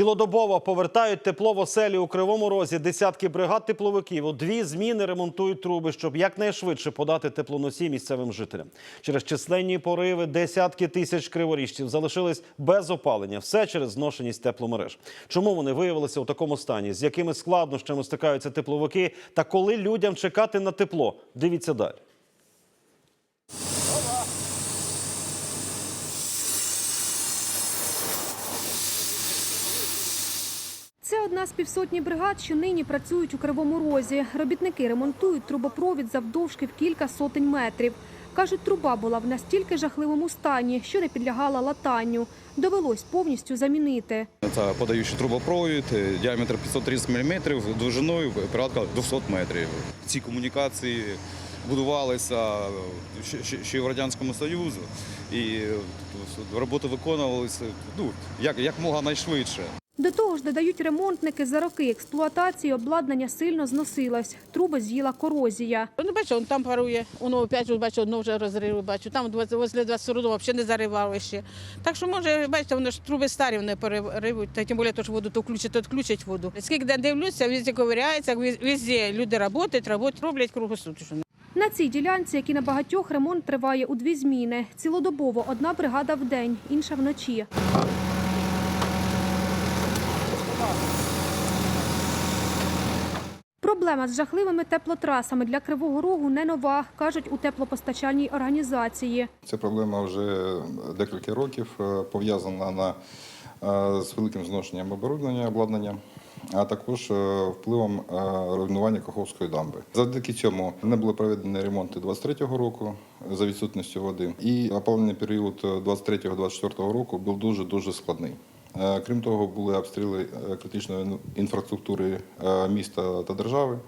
Цілодобово повертають тепло в оселі у Кривому Розі. Десятки бригад тепловиків у дві зміни ремонтують труби, щоб якнайшвидше подати теплоносій місцевим жителям. Через численні пориви десятки тисяч криворіжців залишились без опалення. Все через зношеність тепломереж. Чому вони виявилися у такому стані? З якими складнощами стикаються тепловики? Та коли людям чекати на тепло? Дивіться далі. Це одна з півсотні бригад, що нині працюють у Кривому Розі. Робітники ремонтують трубопровід завдовжки в кілька сотень метрів. Кажуть, труба була в настільки жахливому стані, що не підлягала латанню. Довелось повністю замінити. Це подаючий трубопровід, е, діаметр 530 мм, довжиною порядка 200 метрів. Ці комунікації будувалися е, ще- в Радянському Союзі, і е, роботи виконувалися ну, як, як мога найшвидше. До того ж, додають ремонтники, за роки експлуатації обладнання сильно зносилось. Труби з'їла корозія. Ну, бачу, он там парує, воно опять, бачу, одно вже розрив, бачу. Там возле 22 взагалі не заривало ще. Так що, може, бачите, вони ж труби старі, вони переривуть, та тим більше, то ж воду то включать, то відключать воду. Скільки де дивлюся, везде ковиряється, везде люди працюють, роботи роблять круглосуточно. На цій ділянці, як і на багатьох, ремонт триває у дві зміни. Цілодобово одна бригада в день, інша вночі. Проблема з жахливими теплотрасами для Кривого Рогу не нова, кажуть у теплопостачальній організації. Ця проблема вже декілька років е, пов'язана на, е, з великим зношенням оборудовання обладнання, а також е, впливом руйнування Каховської дамби. Завдяки цьому не було проведені ремонти 23-го року за відсутністю води, і опалення період 23-24 року був дуже дуже складний. Е, Крім того, були обстріли е, критичної інфраструктури е, міста та держави,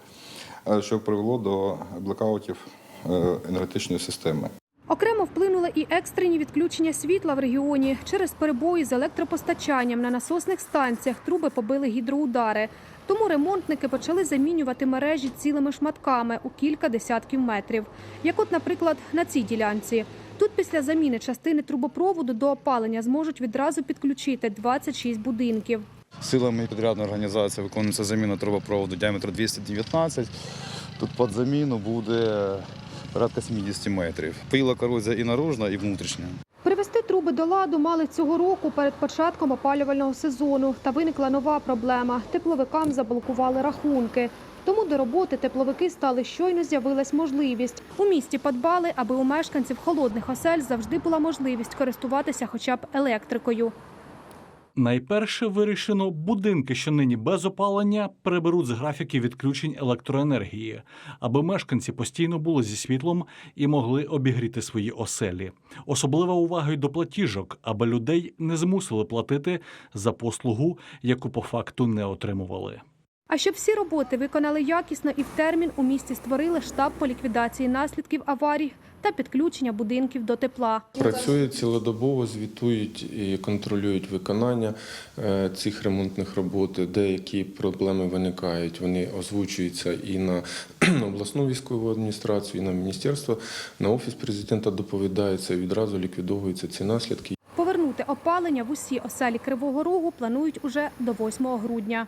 що привело до блекаутів е, енергетичної системи. Окремо вплинули і екстрені відключення світла в регіоні. Через перебої з електропостачанням на насосних станціях труби побили гідроудари. Тому ремонтники почали замінювати мережі цілими шматками у кілька десятків метрів. Як от, наприклад, на цій ділянці. Тут після заміни частини трубопроводу до опалення зможуть відразу підключити 26 будинків. Силами підрядної організації виконується заміна трубопроводу діаметр 219. Тут під заміну буде порядка 70 метрів. Пила корозія і наружна, і внутрішня. Привести труби до ладу мали цього року перед початком опалювального сезону. Та виникла нова проблема. Тепловикам заблокували рахунки. Тому до роботи тепловики стали щойно з'явилась можливість. У місті подбали, аби у мешканців холодних осель завжди була можливість користуватися хоча б електрикою. Найперше вирішено, будинки, що нині без опалення, переберуть з графіки відключень електроенергії, аби мешканці постійно були зі світлом і могли обігріти свої оселі. Особлива увага й до платіжок, аби людей не змусили платити за послугу, яку по факту не отримували. А щоб всі роботи виконали якісно і в термін, у місті створили штаб по ліквідації наслідків аварій та підключення будинків до тепла. Працюють цілодобово, звітують і контролюють виконання е, цих ремонтних робот. Деякі проблеми виникають. Вони озвучуються і на обласну військову адміністрацію, і на міністерство. На офіс президента доповідається відразу ліквідовуються ці наслідки. Повернути опалення в усі оселі Кривого Рогу планують уже до 8 грудня.